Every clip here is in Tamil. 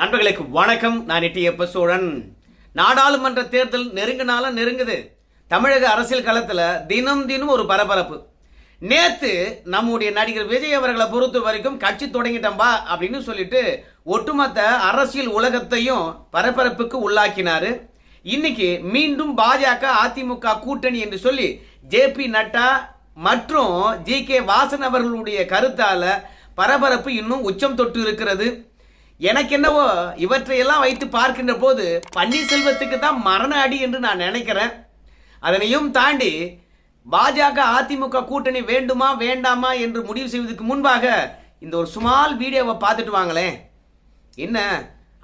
நண்பர்களுக்கு வணக்கம். நான் எட்டியப்ப சோழன். நாடாளுமன்ற தேர்தல் நெருங்கினாலும் நெருங்குது. தமிழக அரசியல் களத்தில் தினம் தினம் ஒரு பரபரப்பு. நேற்று நம்முடைய நடிகர் விஜய் அவர்களை பொறுத்த வரைக்கும் கட்சி தொடங்கிட்டம்பா அப்படின்னு சொல்லிட்டு ஒட்டுமொத்த அரசியல் உலகத்தையும் பரபரப்புக்கு உள்ளாக்கினார். இன்னைக்கு மீண்டும் பாஜக அதிமுக கூட்டணி என்று சொல்லி ஜேபி நட்டா மற்றும் ஜி கே வாசன் அவர்களுடைய கருத்தால பரபரப்பு இன்னும் உச்சம் தொட்டு இருக்கிறது. எனக்கு என்னவோ இவற்றையெல்லாம் வைத்து பார்க்கின்ற போது பன்னீர்செல்வத்துக்கு தான் மரண அடி என்று நான் நினைக்கிறேன். அதனையும் தாண்டி பாஜக அதிமுக கூட்டணி வேண்டுமா வேண்டாமா என்று முடிவு செய்வதற்கு முன்பாக இந்த ஒரு சுமால் வீடியோவை பார்த்துட்டு வாங்களேன். என்ன?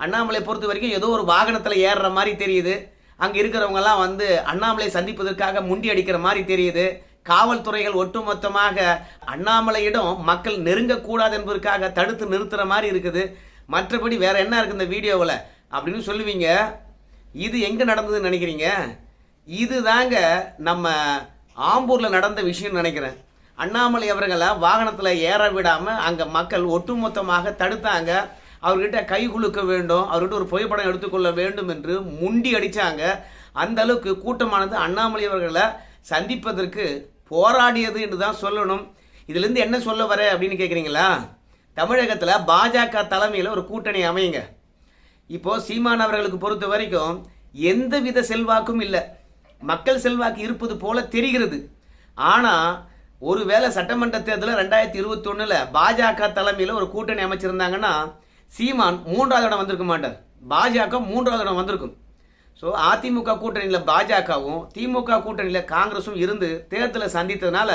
அண்ணாமலை பொறுத்த வரைக்கும் ஏதோ ஒரு வாகனத்தில் ஏறுற மாதிரி தெரியுது. அங்கே இருக்கிறவங்கெல்லாம் வந்து அண்ணாமலை சந்திப்பதற்காக முண்டி அடிக்கிற மாதிரி தெரியுது. காவல்துறைகள் ஒட்டுமொத்தமாக அண்ணாமலையிடம் மக்கள் நெருங்கக்கூடாது என்பதற்காக தடுத்து நிறுத்துகிற மாதிரி இருக்குது. மற்றபடி வேறு என்ன இருக்குது இந்த வீடியோவில்? அப்படின்னு சொல்லுவீங்க. இது எங்கே நடந்ததுன்னு நினைக்கிறீங்க? இது தாங்க நம்ம ஆம்பூரில் நடந்த விஷயம்னு நினைக்கிறேன். அண்ணாமலை அவர்களை வாகனத்தில் ஏற விடாமல் அங்கே மக்கள் ஒட்டுமொத்தமாக தடுத்தாங்க. அவர்கிட்ட கை குலுக்க வேண்டும். அவர்கிட்ட ஒரு புகைப்படம் எடுத்துக்கொள்ள வேண்டும் என்று முண்டி அடித்தாங்க அந்த அளவுக்கு கூட்டமானது அண்ணாமலை அவர்களை சந்திப்பதற்கு போராடியது என்று தான் சொல்லணும் இதுலேருந்து என்ன சொல்ல வர அப்படின்னு கேட்குறீங்களா தமிழகத்தில் பாஜக தலைமையில் ஒரு கூட்டணி அமையுங்க. இப்போது சீமான் அவர்களுக்கு பொறுத்த வரைக்கும் எந்த வித செல்வாக்கும் இல்லை. மக்கள் செல்வாக்கு இருப்பது போல தெரிகிறது. ஆனால் ஒருவேளை சட்டமன்ற தேர்தலில் ரெண்டாயிரத்தி இருபத்தொன்னில் பாஜக தலைமையில் ஒரு கூட்டணி அமைச்சிருந்தாங்கன்னா சீமான் மூன்றாவது இடம் வந்திருக்க மாட்டார். பாஜக மூன்றாவது இடம் வந்திருக்கும். ஸோ அதிமுக கூட்டணியில் பாஜகவும் திமுக கூட்டணியில் காங்கிரஸும் இருந்து தேர்தலை சந்தித்ததுனால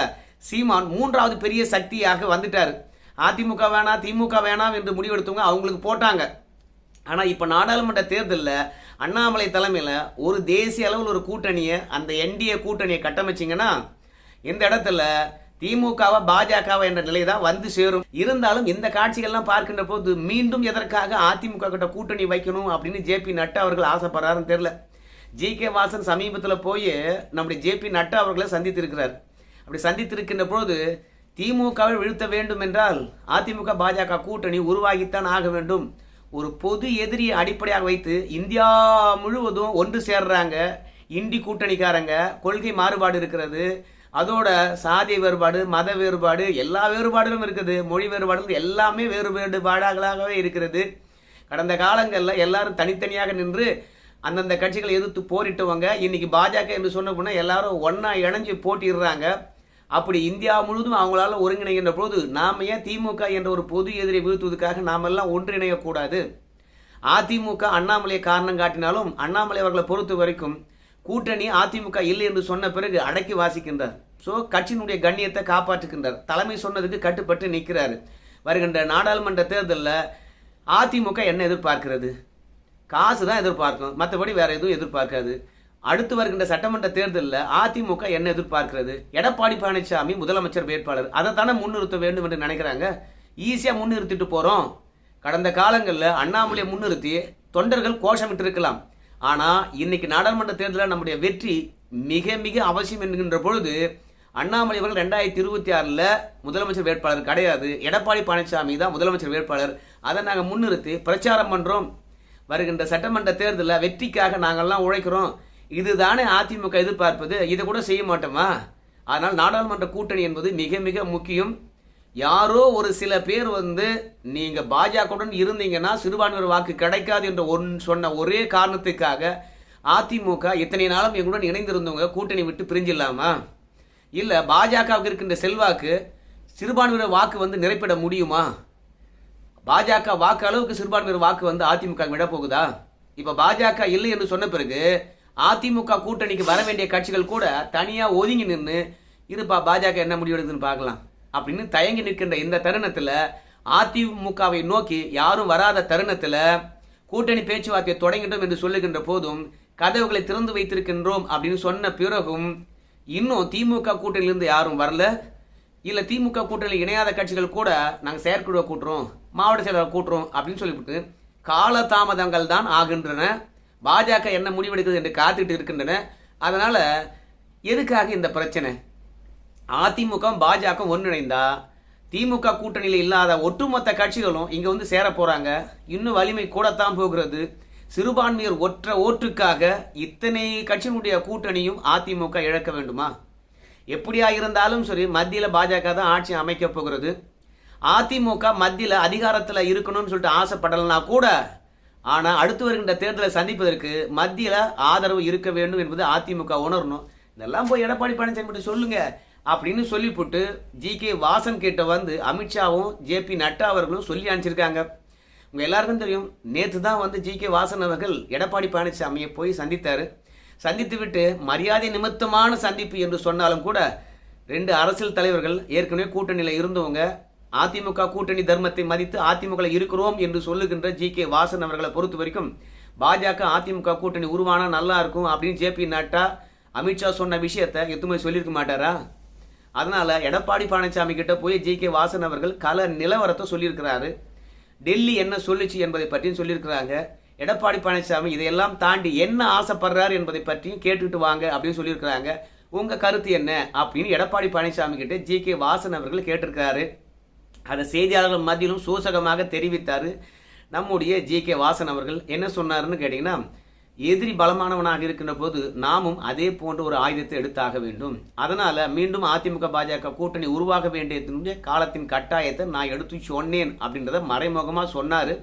சீமான் மூன்றாவது பெரிய சக்தியாக வந்துட்டார். அதிமுக வேணாம் திமுக வேணாம் என்று முடிவெடுத்தவங்க அவங்களுக்கு போட்டாங்க. ஆனால் இப்போ நாடாளுமன்ற தேர்தலில் அண்ணாமலை தலைமையில் ஒரு தேசிய அளவில் ஒரு கூட்டணியை அந்த என்டிஏ கூட்டணியை கட்டமைச்சிங்கன்னா இந்த இடத்துல திமுகவா பாஜகவா என்ற நிலை தான் வந்து சேரும். இருந்தாலும் இந்த காட்சிகள்லாம் பார்க்கின்ற போது மீண்டும் எதற்காக அதிமுக கிட்ட கூட்டணி வைக்கணும் அப்படின்னு ஜேபி நட்டா அவர்கள் ஆசைப்படுறாருன்னு தெரியல. ஜி கே வாசன் சமீபத்தில் போய் நம்முடைய ஜேபி நட்டா அவர்களை சந்தித்திருக்கிறார். அப்படி சந்தித்திருக்கின்ற பொழுது திமுகவை வீழ்த்த வேண்டும் என்றால் அதிமுக பாஜக கூட்டணி உருவாகித்தான் ஆக வேண்டும். ஒரு பொது எதிரியை அடிப்படையாக வைத்து இந்தியா முழுவதும் ஒன்று சேர்றாங்க. இந்தி கூட்டணிக்காரங்க. கொள்கை மாறுபாடு இருக்கிறது. அதோட சாதி வேறுபாடு மத வேறுபாடு எல்லா வேறுபாடுகளும் இருக்குது. மொழி வேறுபாடுகள் எல்லாமே வேறு வேறுபாடுகளாகவே இருக்கிறது. கடந்த காலங்களில் எல்லாரும் தனித்தனியாக நின்று அந்தந்த கட்சிகளை எதிர்த்து போரிட்டவங்க. இன்னைக்கு பாஜக என்று சொன்ன எல்லாரும் ஒன்றா இணைஞ்சு போட்டிடுறாங்க அப்படி இந்தியா முழுவதும் அவங்களால ஒருங்கிணைகின்ற போது நாம ஏன் திமுக என்ற ஒரு பொது எதிரை வீழ்த்துவதற்காக நாமெல்லாம் ஒன்றிணையக்கூடாது? அதிமுக அண்ணாமலையை காரணம் காட்டினாலும் அண்ணாமலை அவர்களை பொறுத்த வரைக்கும் கூட்டணி அதிமுக இல்லை என்று சொன்ன பிறகு அடக்கி வாசிக்கின்றார். ஸோ கட்சியினுடைய கண்ணியத்தை காப்பாற்றுகின்றார். தலைமை சொன்னதுக்கு கட்டுப்பட்டு நிற்கிறாரு. வருகின்ற நாடாளுமன்ற தேர்தலில் அதிமுக என்ன எதிர்பார்க்கிறது? காசு தான் எதிர்பார்க்கும். மற்றபடி வேற எதுவும் எதிர்பார்க்காது. அடுத்து வருகின்ற சட்டமன்ற தேர்தலில் அதிமுக என்ன எதிர்பார்க்கிறது? எடப்பாடி பழனிசாமி முதலமைச்சர் வேட்பாளர். அதை தானே முன்னிறுத்த வேண்டும் என்று நினைக்கிறாங்க. ஈஸியாக முன்னிறுத்திட்டு போகிறோம் கடந்த காலங்களில் அண்ணாமலையை முன்னிறுத்தி தொண்டர்கள் கோஷமிட்டு இருக்கலாம் ஆனால் இன்னைக்கு நாடாளுமன்ற தேர்தலில் நம்முடைய வெற்றி மிக மிக அவசியம் என்கின்ற பொழுது அண்ணாமலை அவர்கள் ரெண்டாயிரத்தி இருபத்தி ஆறில் முதலமைச்சர் வேட்பாளர் கிடையாது. எடப்பாடி பழனிசாமி தான் முதலமைச்சர் வேட்பாளர். அதை நாங்கள் முன்னிறுத்தி பிரச்சாரம் பண்ணுறோம் வருகின்ற சட்டமன்ற தேர்தலில் வெற்றிக்காக நாங்கள்லாம் உழைக்கிறோம். இதுதானே அதிமுக எதிர்பார்ப்பது? இதை கூட செய்ய மாட்டோமா? அதனால் நாடாளுமன்ற கூட்டணி என்பது மிக மிக முக்கியம். யாரோ ஒரு சில பேர் வந்து நீங்க பாஜகவுடன் இருந்தீங்கன்னா சிறுபான்மையர் வாக்கு கிடைக்காது என்ற ஒன் சொன்ன ஒரே காரணத்துக்காக அதிமுக இத்தனை நாளும் எங்களுடன் இணைந்திருந்தவங்க கூட்டணி விட்டு பிரிஞ்சிடலாமா? இல்லை பாஜகவுக்கு இருக்கின்ற செல்வாக்கு சிறுபான்மையினர் வாக்கு வந்து நிறைப்பிட முடியுமா? பாஜக வாக்கு அளவுக்கு சிறுபான்மையினர் வாக்கு வந்து அதிமுக விட போகுதா? பாஜக இல்லை என்று சொன்ன பிறகு அதிமுக கூட்டணிக்கு வர வேண்டிய கட்சிகள் கூட தனியா ஒதுங்கி நின்று இருப்பா பாஜக என்ன முடிவெடுக்குதுன்னு பார்க்கலாம். அப்படின்னு தயங்கி நிற்கின்ற இந்த தருணத்தில் அதிமுகவை நோக்கி யாரும் வராத தருணத்தில் கூட்டணி பேச்சுவார்த்தையை தொடங்கிட்டோம் என்று சொல்லுகின்ற போதும் கதவுகளை திறந்து வைத்திருக்கின்றோம் அப்படின்னு சொன்ன பிறகும் இன்னும் திமுக கூட்டணியிலிருந்து யாரும் வரல. இல்ல திமுக கூட்டணியில் இணையாத கட்சிகள் கூட நாங்கள் செயற்குழுவை கூட்டுறோம் மாவட்ட செயலாளர் கூட்டுறோம் அப்படின்னு சொல்லிவிட்டு காலதாமதங்கள் தான் ஆகின்றன. பாஜக என்ன முடிவெடுக்குது என்று காத்துட்டு இருக்கின்றன. அதனால் எதுக்காக இந்த பிரச்சனை? அதிமுக பாஜக ஒன்றிணைந்தா திமுக கூட்டணியில் இல்லாத ஒட்டுமொத்த கட்சிகளும் இங்கே வந்து சேர போகிறாங்க இன்னும் வலிமை கூடத்தான் போகிறது. சிறுபான்மையர் ஒற்ற ஓட்டுக்காக இத்தனை கட்சியினுடைய கூட்டணியும் அதிமுக இழக்க வேண்டுமா? எப்படியா இருந்தாலும் சரி மத்தியில் பாஜக தான் ஆட்சி அமைக்க போகிறது. அதிமுக மத்தியில் அதிகாரத்தில் இருக்கணும்னு சொல்லிட்டு ஆசைப்படலைன்னா கூட ஆனால் அடுத்து வருகின்ற தேர்தலை சந்திப்பதற்கு மத்தியில் ஆதரவு இருக்க வேண்டும் என்பது அதிமுக உணரணும். இதெல்லாம் போய் எடப்பாடி பழனிசாமி கிட்ட சொல்லுங்க. அப்படின்னு சொல்லிவிட்டு ஜி. கே. வாசன் கிட்ட வந்து அமித்ஷாவும் ஜேபி நட்டா அவர்களும் சொல்லி அனுப்பிச்சிருக்காங்க. உங்கள் எல்லாருக்கும் தெரியும் நேற்று தான் வந்து ஜி. கே. வாசன் அவர்கள் எடப்பாடி பழனிசாமியை போய் சந்தித்தார். சந்தித்து விட்டு மரியாதை நிமித்தமான சந்திப்பு என்று சொன்னாலும் கூட ரெண்டு அரசியல் தலைவர்கள் ஏற்கனவே கூட்டணியில் இருந்தவங்க அதிமுக கூட்டணி தர்மத்தை மதித்து அதிமுக இருக்கிறோம் என்று சொல்லுகின்ற ஜி கே வாசன் அவர்களை பொறுத்த வரைக்கும் பாஜக அதிமுக கூட்டணி உருவானா நல்லா இருக்கும் அப்படின்னு ஜே பி நட்டா அமித்ஷா சொன்ன விஷயத்தை எத்துமே சொல்லியிருக்க மாட்டாரா? அதனால எடப்பாடி பழனிசாமி கிட்ட போய் ஜி கே வாசன் அவர்கள் கல நிலவரத்தை சொல்லியிருக்கிறாரு. டெல்லி என்ன சொல்லுச்சு என்பதை பற்றியும் சொல்லியிருக்கிறாங்க. எடப்பாடி பழனிசாமி இதையெல்லாம் தாண்டி என்ன ஆசைப்படுறாரு என்பதை பற்றியும் கேட்டுட்டு வாங்க அப்படின்னு சொல்லியிருக்கிறாங்க. உங்க கருத்து என்ன? அப்படின்னு எடப்பாடி பழனிசாமி கிட்ட ஜி கே வாசன் அவர்கள் கேட்டிருக்கிறாரு. அதை செய்தியாளர்கள் மத்தியிலும் சூசகமாக தெரிவித்தார். நம்முடைய ஜி கே வாசன் அவர்கள் என்ன சொன்னார்னு கேட்டிங்கன்னா எதிரி பலமானவனாக இருக்கின்ற போது நாமும் அதே போன்ற ஒரு ஆயுதத்தை எடுத்தாக வேண்டும். அதனால் மீண்டும் அதிமுக பாஜக கூட்டணி உருவாக வேண்டியதனுடைய காலத்தின் கட்டாயத்தை நான் எடுத்து சொன்னேன் அப்படின்றத மறைமுகமாக சொன்னார்.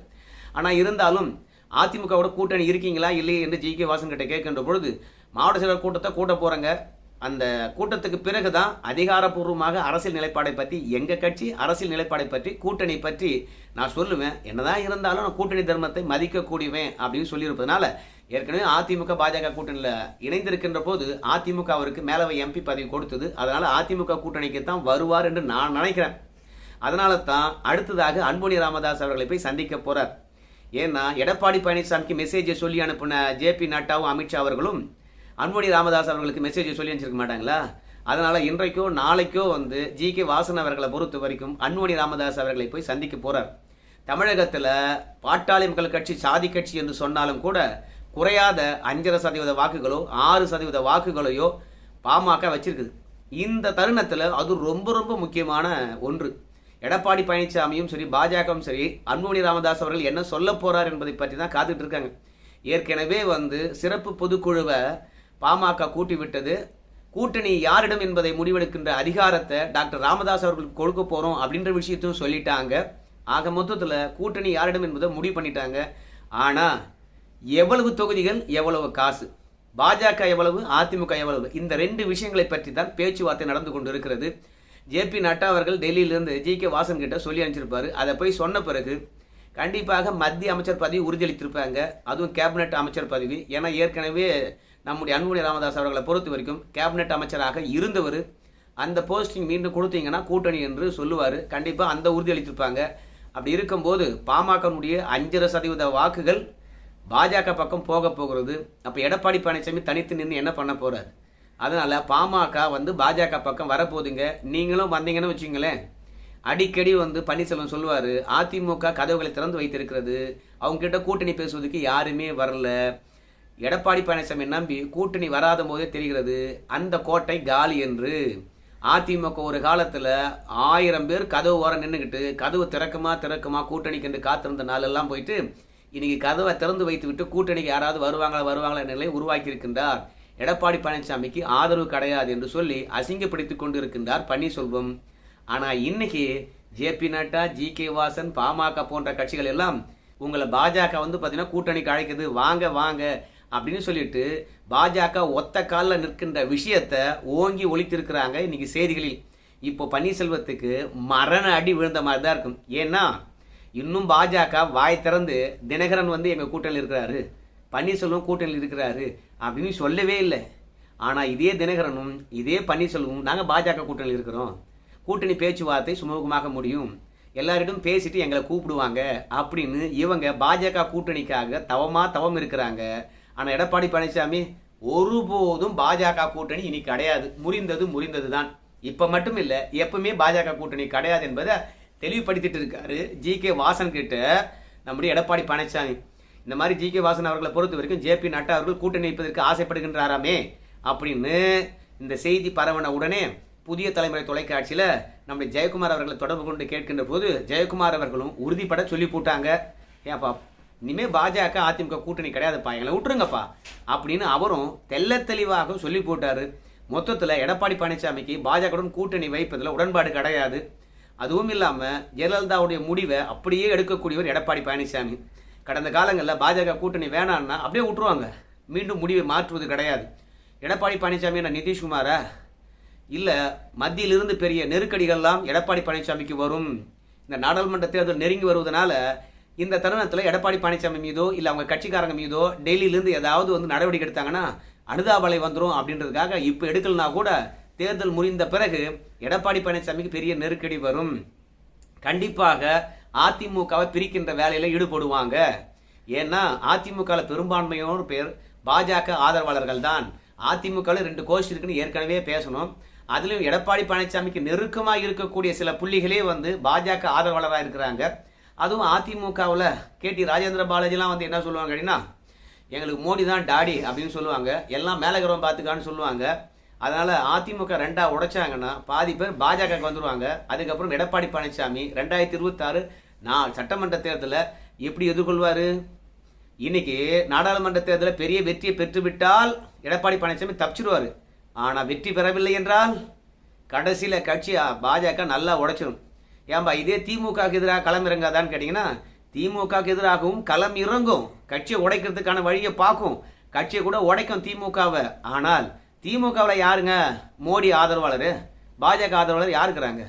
ஆனால் இருந்தாலும் அதிமுகவோட கூட்டணி இருக்கீங்களா இல்லையே என்று ஜி கே வாசன் கிட்ட கேட்கின்ற பொழுது மாவட்ட செயலர் கூட்டத்தை கூட்ட போகிறாங்க அந்த கூட்டத்துக்கு பிறகு தான் அதிகாரப்பூர்வமாக அரசியல் நிலைப்பாடை பற்றி எங்கள் கட்சி அரசியல் நிலைப்பாடை பற்றி கூட்டணி பற்றி நான் சொல்லுவேன். என்னதான் இருந்தாலும் நான் கூட்டணி தர்மத்தை மதிக்கக்கூடியவன் அப்படின்னு சொல்லியிருப்பதனால ஏற்கனவே அதிமுக பாஜக கூட்டணியில் இணைந்திருக்கின்ற போது அதிமுக அவருக்கு மேலவை எம்பி பதவி கொடுத்தது. அதனால் அதிமுக கூட்டணிக்கு தான் வருவார் என்று நான் நினைக்கிறேன். அதனால தான் அடுத்ததாக அன்புனி ராமதாஸ் அவர்களை போய் சந்திக்க போகிறார் ஏன்னா எடப்பாடி பழனிசாமிக்கு மெசேஜை சொல்லி அனுப்பின ஜேபி நட்டாவும் அமித்ஷா அவர்களும் அன்புமணி ராமதாஸ் அவர்களுக்கு மெசேஜ் சொல்லி அனுப்பிச்சிருக்க மாட்டாங்களா? அதனால இன்றைக்கோ நாளைக்கோ வந்து ஜி கே வாசன் அவர்களை பொறுத்த வரைக்கும் அன்புமணி ராமதாஸ் அவர்களை போய் சந்திக்க போறார். தமிழகத்தில் பாட்டாளி மக்கள் கட்சி சாதி கட்சி என்று சொன்னாலும் கூட குறையாத அஞ்சரை சதவீத வாக்குகளோ ஆறு சதவீத வாக்குகளையோ பாமக வச்சிருக்குது. இந்த தருணத்தில் அது ரொம்ப ரொம்ப முக்கியமான ஒன்று. எடப்பாடி பழனிசாமியும் சரி பாஜகவும் சரி அன்புமணி ராமதாஸ் அவர்கள் என்ன சொல்ல போறார் என்பதை பற்றி தான் காத்துட்டு இருக்காங்க. ஏற்கனவே வந்து சிறப்பு பொதுக்குழுவை பாமக கூட்டி விட்டது. கூட்டணி யாரிடம் என்பதை முடிவெடுக்கின்ற அதிகாரத்தை டாக்டர் ராமதாஸ் அவர்களுக்கு கொடுக்க போகிறோம் அப்படின்ற விஷயத்தையும் சொல்லிட்டாங்க. ஆக மொத்தத்தில் கூட்டணி யாரிடம் என்பதை முடிவு பண்ணிட்டாங்க. ஆனால் எவ்வளவு தொகுதிகள் எவ்வளவு காசு? பாஜக எவ்வளவு அதிமுக எவ்வளவு? இந்த ரெண்டு விஷயங்களை பற்றி தான் பேச்சுவார்த்தை நடந்து கொண்டு இருக்கிறது ஜேபி நட்டா அவர்கள் டெல்லியிலிருந்து ஜி கே வாசன் கிட்ட சொல்லி அனுப்பிச்சிருப்பாரு. அதை போய் சொன்ன பிறகு கண்டிப்பாக மத்திய அமைச்சர் பதவி உறுதியளித்திருப்பாங்க. அதுவும் கேபினெட் அமைச்சர் பதவி. ஏன்னா ஏற்கனவே நம்முடைய அன்புடைய ராமதாஸ் அவர்களை பொறுத்த வரைக்கும் கேபினெட் அமைச்சராக இருந்தவர் அந்த போஸ்டிங் மீண்டும் கொடுத்தீங்கன்னா கூட்டணி என்று சொல்லுவார். கண்டிப்பாக அந்த உறுதியளித்திருப்பாங்க அப்படி இருக்கும்போது பாமகனுடைய அஞ்சரை சதவீத வாக்குகள் பாஜக பக்கம் போக போகிறது. அப்போ எடப்பாடி பழனிசாமி தனித்து நின்று என்ன பண்ண போகிறார் அதனால் பாமக வந்து பாஜக பக்கம் வரப்போகுதுங்க. நீங்களும் வந்தீங்கன்னு வச்சுங்களேன். அடிக்கடி வந்து பன்னீர்செல்வம் சொல்லுவார் அதிமுக கதவுகளை திறந்து வைத்திருக்கிறது. அவங்ககிட்ட கூட்டணி பேசுவதற்கு யாருமே வரல. எடப்பாடி பழனிசாமி நம்பி கூட்டணி வராத போதே தெரிகிறது அந்த கோட்டை காலி என்று. அதிமுக ஒரு காலத்தில் ஆயிரம் பேர் கதவு ஓரம் நின்றுக்கிட்டு கதவு திறக்குமா திறக்குமா கூட்டணிக்கு என்று காத்திருந்த நாளெல்லாம் போயிட்டு இன்னைக்கு கதவை திறந்து வைத்து விட்டு கூட்டணிக்கு யாராவது வருவாங்களா வருவாங்களா என்ற நிலையை உருவாக்கி இருக்கின்றார் எடப்பாடி பழனிசாமிக்கு ஆதரவு கிடையாது என்று சொல்லி அசிங்கப்படுத்திக் கொண்டு இருக்கின்றார் பன்னீர்செல்வம். ஆனால் இன்னைக்கு JP Nadda G K Vasan PMK போன்ற கட்சிகள் எல்லாம் உங்களை பாஜக வந்து பார்த்தீங்கன்னா கூட்டணிக்கு அழைக்குது. வாங்க வாங்க அப்படின்னு சொல்லிட்டு பாஜக ஒத்த காலில் நிற்கின்ற விஷயத்தை ஓங்கி ஒழித்திருக்கிறாங்க இன்னைக்கு செய்திகளில். இப்போ பன்னீர்செல்வத்துக்கு மரண அடி விழுந்த மாதிரி தான் இருக்கும். ஏன்னா இன்னும் பாஜக வாய் திறந்து தினகரன் வந்து எங்கள் கூட்டணியில் இருக்கிறாரு. பன்னீர்செல்வம் கூட்டணியில் இருக்கிறாரு அப்படின்னு சொல்லவே இல்லை. ஆனால் இதே தினகரனும் இதே பன்னீர்செல்வமும் நாங்கள் பாஜக கூட்டணியில் இருக்கிறோம். கூட்டணி பேச்சுவார்த்தை சுமூகமாக முடியும். எல்லாரிடம் பேசிட்டு எங்களை கூப்பிடுவாங்க அப்படின்னு இவங்க பாஜக கூட்டணிக்காக தவமாக தவம் இருக்கிறாங்க. ஆனால் எடப்பாடி பழனிசாமி ஒருபோதும் பாஜக கூட்டணி இனி கிடையாது. முறிந்தது முறிந்தது தான் இப்போ மட்டும் இல்லை எப்பவுமே பாஜக கூட்டணி கிடையாது என்பதை தெளிவுபடுத்திட்டு இருக்காரு ஜி கே வாசன் கிட்ட நம்முடைய எடப்பாடி பழனிசாமி. இந்த மாதிரி ஜி கே வாசன் அவர்களை பொறுத்த வரைக்கும் ஜேபி நட்டா அவர்கள் கூட்டணி வைப்பதற்கு ஆசைப்படுகின்றாராமே அப்படின்னு இந்த செய்தி பரவன உடனே புதிய தலைமுறை தொலைக்காட்சியில் நம்முடைய ஜெயக்குமார் அவர்களை தொடர்பு கொண்டு கேட்கின்ற போது ஜெயக்குமார் அவர்களும் உறுதிப்பட சொல்லி போட்டாங்க. ஏப்பா இனிமே பாஜக அதிமுக கூட்டணி கிடையாதுப்பா எங்களை விட்டுருங்கப்பா. அப்படின்னு அவரும் தெள்ள தெளிவாக சொல்லி போட்டாரு. மொத்தத்தில் எடப்பாடி பழனிசாமிக்கு பாஜகவுடன் கூட்டணி வைப்பதில் உடன்பாடு கிடையாது. அதுவும் இல்லாமல் ஜெயலலிதாவுடைய முடிவை அப்படியே எடுக்கக்கூடியவர் எடப்பாடி பழனிசாமி. கடந்த காலங்களில் பாஜக கூட்டணி வேணான்னா அப்படியே விட்டுருவாங்க. மீண்டும் முடிவை மாற்றுவது கிடையாது. எடப்பாடி பழனிசாமி என்ன நிதிஷ்குமாரா? இல்லை மத்தியிலிருந்து பெரிய நெருக்கடிகள்லாம் எடப்பாடி பழனிசாமிக்கு வரும். இந்த நாடாளுமன்ற தேர்தல் நெருங்கி வருவதனால இந்த தருணத்தில் எடப்பாடி பழனிசாமி மீதோ இல்லை அவங்க கட்சிக்காரங்க மீதோ டெல்லியிலேருந்து ஏதாவது வந்து நடவடிக்கை எடுத்தாங்கன்னா அனுதாபலை வந்துடும் அப்படின்றதுக்காக இப்போ எடுக்கலனா கூட தேர்தல் முடிந்த பிறகு எடப்பாடி பழனிசாமிக்கு பெரிய நெருக்கடி வரும். கண்டிப்பாக அதிமுகவை பிரிக்கின்ற வேலையில் ஈடுபடுவாங்க. ஏன்னா அதிமுகவில் பெரும்பான்மையோடு பேர் பாஜக ஆதரவாளர்கள் தான். அதிமுகவில் ரெண்டு கோஷ்டி இருக்குன்னு ஏற்கனவே பேசணும். அதுலேயும் எடப்பாடி பழனிசாமிக்கு நெருக்கமாக இருக்கக்கூடிய சில புள்ளிகளே வந்து பாஜக ஆதரவாளராக இருக்கிறாங்க. அதுவும் அதிமுகவில் கேடி ராஜேந்திர பாலாஜிலாம் வந்து என்ன சொல்லுவாங்க அப்படின்னா எங்களுக்கு மோடி தான் டாடி அப்படின்னு சொல்லுவாங்க. எல்லாம் மேலகரம் பார்த்துக்கான்னு சொல்லுவாங்க. அதனால் அதிமுக ரெண்டாக உடைச்சாங்கன்னா பாதி பேர் பாஜகவுக்கு வந்துடுவாங்க அதுக்கப்புறம் எடப்பாடி பழனிசாமி ரெண்டாயிரத்தி இருபத்தாறு நான் சட்டமன்ற தேர்தலில் எப்படி எதிர்கொள்வார்? இன்னைக்கு நாடாளுமன்ற தேர்தலில் பெரிய வெற்றியை பெற்றுவிட்டால் எடப்பாடி பழனிசாமி தப்பிச்சிருவார். ஆனால் வெற்றி பெறவில்லை என்றால் கடைசியில் கட்சி பாஜக நல்லா உடைச்சிடும் ஏன்பா இதே திமுகவுக்கு எதிராக களம் இறங்காதான்னு கேட்டிங்கன்னா திமுகவுக்கு எதிராகவும் களம் இறங்கும். கட்சியை உடைக்கிறதுக்கான வழியை பார்க்கும். கட்சியை கூட உடைக்கும் திமுகவை. ஆனால் திமுகவில் யாருங்க? மோடி ஆதரவாளர். பாஜக ஆதரவாளர் யார் இருக்கிறாங்க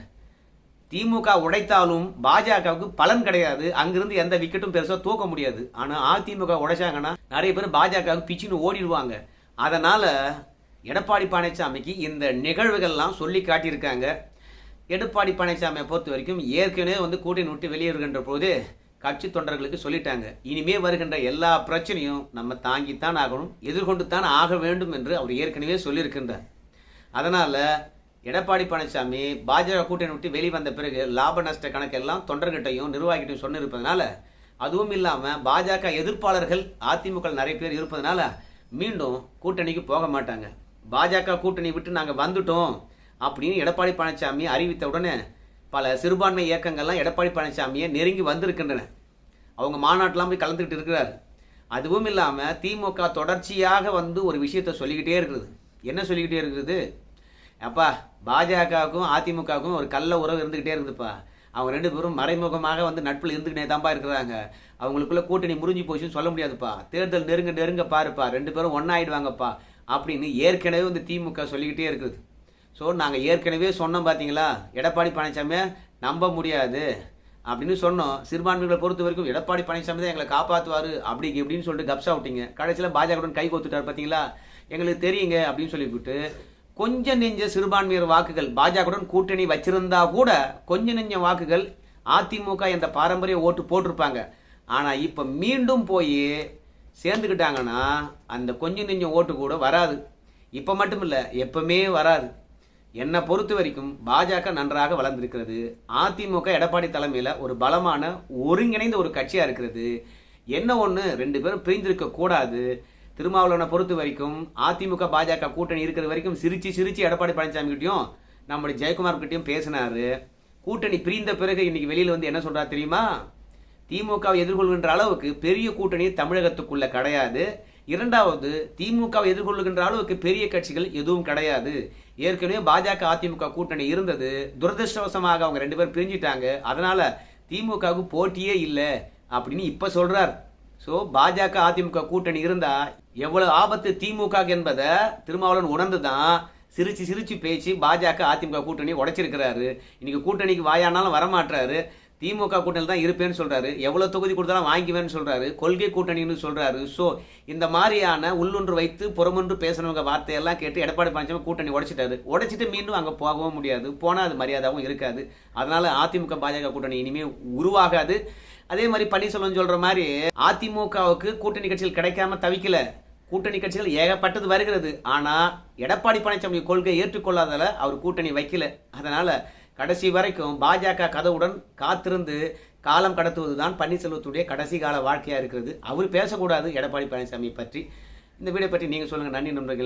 திமுக உடைத்தாலும் பாஜகவுக்கு பலன் கிடையாது. அங்கிருந்து எந்த விக்கெட்டும் பெருசாக தூக்க முடியாது. ஆனால் அதிமுக உடைச்சாங்கன்னா நிறைய பேர் பாஜகவுக்கு பிச்சுன்னு ஓடிடுவாங்க. அதனால் எடப்பாடி பழனிசாமிக்கு இந்த நிகழ்வுகள்லாம் சொல்லி காட்டியிருக்காங்க. எடப்பாடி பழனிசாமியை பொறுத்த வரைக்கும் ஏற்கனவே வந்து கூட்டணி விட்டு வெளியேறுகின்ற போது கட்சி தொண்டர்களுக்கு சொல்லிட்டாங்க. இனிமே வருகின்ற எல்லா பிரச்சனையும் நம்ம தாங்கித்தான் ஆகணும் எதிர்கொண்டு தான் ஆக வேண்டும் என்று அவர் ஏற்கனவே சொல்லியிருக்கின்றார். அதனால் எடப்பாடி பழனிசாமி பாஜக கூட்டணி விட்டு வெளிவந்த பிறகு லாப நஷ்ட கணக்கெல்லாம் தொண்டர்கிட்டையும் நிர்வாகிகிட்டையும் சொன்னிருப்பதனால அதுவும் இல்லாமல் பாஜக எதிர்ப்பாளர்கள் அதிமுக நிறைய பேர் இருப்பதனால மீண்டும் கூட்டணிக்கு போக மாட்டாங்க. பாஜக கூட்டணி விட்டு நாங்கள் வந்துட்டோம். அப்படின்னு எடப்பாடி பழனிசாமி அறிவித்த உடனே பல சிறுபான்மை இயக்கங்கள்லாம் எடப்பாடி பழனிசாமியை நெருங்கி வந்திருக்கின்றன. அவங்க மாநாட்டெலாம் போய் கலந்துக்கிட்டு இருக்கிறாரு. அதுவும் இல்லாமல் திமுக தொடர்ச்சியாக வந்து ஒரு விஷயத்தை சொல்லிக்கிட்டே இருக்குது. என்ன சொல்லிக்கிட்டே இருக்குது? அப்பா பாஜகவுக்கும் அதிமுகவுக்கும் ஒரு கள்ள உறவு இருந்துக்கிட்டே இருக்குதுப்பா. அவங்க ரெண்டு பேரும் மறைமுகமாக வந்து நட்பில் இருந்துக்கிட்டே தான்ப்பா இருக்கிறாங்க. அவங்களுக்குள்ள கூட்டணி முறிஞ்சு போச்சுன்னு சொல்ல முடியாதுப்பா. தேர்தல் நெருங்க நெருங்க பாருப்பா. ரெண்டு பேரும் ஒன்றாயிடுவாங்கப்பா அப்படின்னு ஏற்கனவே வந்து திமுக சொல்லிக்கிட்டே இருக்குது. ஸோ நாங்கள் ஏற்கனவே சொன்னோம் பார்த்தீங்களா எடப்பாடி பழனிசாமியை நம்ப முடியாது அப்படின்னு சொன்னோம். சிறுபான்மைகளை பொறுத்த வரைக்கும் எடப்பாடி பழனிசாமி தான் எங்களை காப்பாற்றுவார் அப்படி இப்படின்னு சொல்லிட்டு கப்ஸா விட்டீங்க கடைசியில் பாஜகவுடன் கை கோத்துட்டார் பார்த்தீங்களா எங்களுக்கு தெரியுங்க அப்படின்னு சொல்லிவிட்டு கொஞ்ச நெஞ்ச சிறுபான்மையர் வாக்குகள் பாஜகவுடன் கூட்டணி வச்சிருந்தா கூட கொஞ்ச நெஞ்ச வாக்குகள் அதிமுக என்ற பாரம்பரிய ஓட்டு போட்டிருப்பாங்க. ஆனால் இப்போ மீண்டும் போய் சேர்ந்துக்கிட்டாங்கன்னா அந்த கொஞ்சம் நெஞ்சம் ஓட்டு கூட வராது. இப்போ மட்டும் இல்லை எப்பவுமே வராது. என்னை பொறுத்த வரைக்கும் பாஜக நன்றாக வளர்ந்திருக்கிறது. அதிமுக எடப்பாடி தலைமையில் ஒரு பலமான ஒருங்கிணைந்த ஒரு கட்சியாக இருக்கிறது. என்ன ஒன்று ரெண்டு பேரும் பிரிந்திருக்க கூடாது. திருமாவளவனை பொறுத்த வரைக்கும் அதிமுக பாஜக கூட்டணி இருக்கிற வரைக்கும் சிரிச்சு சிரிச்சு எடப்பாடி பழனிசாமி கிட்டையும் நம்முடைய ஜெயக்குமார் கிட்டையும் பேசினாரு. கூட்டணி பிரிந்த பிறகு இன்னைக்கு வெளியில் வந்து என்ன சொல்றா தெரியுமா? திமுகவை எதிர்கொள்கின்ற அளவுக்கு பெரிய கூட்டணி தமிழகத்துக்குள்ள கிடையாது. இரண்டாவது திமுகவை எதிர்கொள்ளுகின்ற அளவுக்கு பெரிய கட்சிகள் எதுவும் கிடையாது. ஏற்கனவே பாஜக அதிமுக கூட்டணி இருந்தது. துரதிருஷ்டவசமாக அவங்க ரெண்டு பேரும் பிரிஞ்சிட்டாங்க. அதனால திமுகவுக்கு போட்டியே இல்லை அப்படின்னு இப்போ சொல்றார். ஸோ பாஜக அதிமுக கூட்டணி இருந்தா எவ்வளவு ஆபத்து திமுக என்பதை திருமாவளவன் உணர்ந்து தான் சிரிச்சு சிரிச்சு பேச்சு பாஜக அதிமுக கூட்டணி உடைச்சிருக்கிறாரு. இன்னைக்கு கூட்டணிக்கு வாயானாலும் வரமாட்டாரு திமுக கூட்டணியில் தான் இருப்பேன்னு சொல்கிறாரு எவ்வளோ தொகுதி கொடுத்தாலும் வாங்கிவேன்னு சொல்கிறாரு கொள்கை கூட்டணின்னு சொல்கிறாரு ஸோ இந்த மாதிரியான உள்ளொன்று வைத்து புறமொன்று பேசுனவங்க வார்த்தையெல்லாம் கேட்டு எடப்பாடி பழனிசாமி கூட்டணி உடைச்சிட்டாரு. உடைச்சிட்டு மீண்டும் அங்கே போகவும் முடியாது. போனால் அது மரியாதாவும் இருக்காது. அதனால் அதிமுக பாஜக கூட்டணி இனிமேல் உருவாகாது. அதே மாதிரி பன்னீர்செல்வம் சொல்கிற மாதிரி அதிமுகவுக்கு கூட்டணி கட்சிகள் கிடைக்காம தவிக்கல. கூட்டணி கட்சிகள் ஏகப்பட்டது வருகிறது. ஆனால் எடப்பாடி பழனிசாமி கொள்கை ஏற்றுக்கொள்ளாதால அவர் கூட்டணி வைக்கல. அதனால் கடைசி வரைக்கும் பாஜக கதவுடன் காத்திருந்து காலம் கடத்துவது தான் பன்னீர்செல்வத்துடைய கடைசி கால வாழ்க்கையாக இருக்கிறது. அவர் பேசக்கூடாது. எடப்பாடி பழனிசாமி பற்றி. இந்த வீடியோ பற்றி நீங்கள் சொல்லுங்கள் நன்றி நண்பர்கள்.